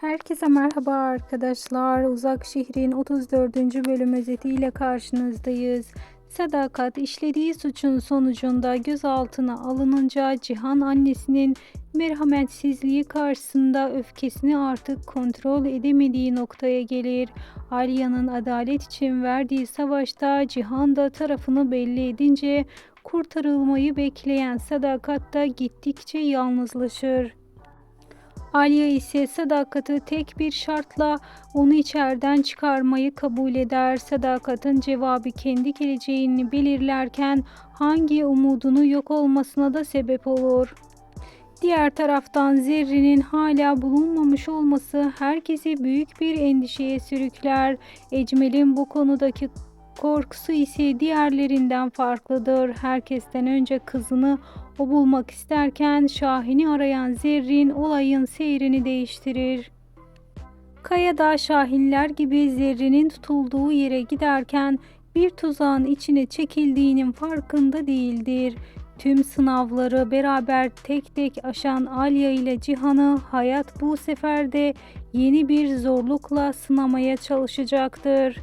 Herkese merhaba arkadaşlar. Uzak Şehrin 34. bölüm özetiyle karşınızdayız. Sadakat işlediği suçun sonucunda gözaltına alınınca Cihan annesinin merhametsizliği karşısında öfkesini artık kontrol edemediği noktaya gelir. Alya'nın adalet için verdiği savaşta Cihan da tarafını belli edince kurtarılmayı bekleyen Sadakat da gittikçe yalnızlaşır. Alya ise sadakati tek bir şartla onu içeriden çıkarmayı kabul eder. Sadakatın cevabı kendi geleceğini belirlerken hangi umudunu yok olmasına da sebep olur. Diğer taraftan Zerrin'in hala bulunmamış olması herkesi büyük bir endişeye sürükler. Ecmel'in bu konudaki korkusu ise diğerlerinden farklıdır. Herkesten önce kızını o bulmak isterken Şahin'i arayan Zerrin olayın seyrini değiştirir. Kaya da Şahinler gibi Zerrin'in tutulduğu yere giderken bir tuzağın içine çekildiğinin farkında değildir. Tüm sınavları beraber tek tek aşan Alya ile Cihan'ı hayat bu sefer de yeni bir zorlukla sınamaya çalışacaktır.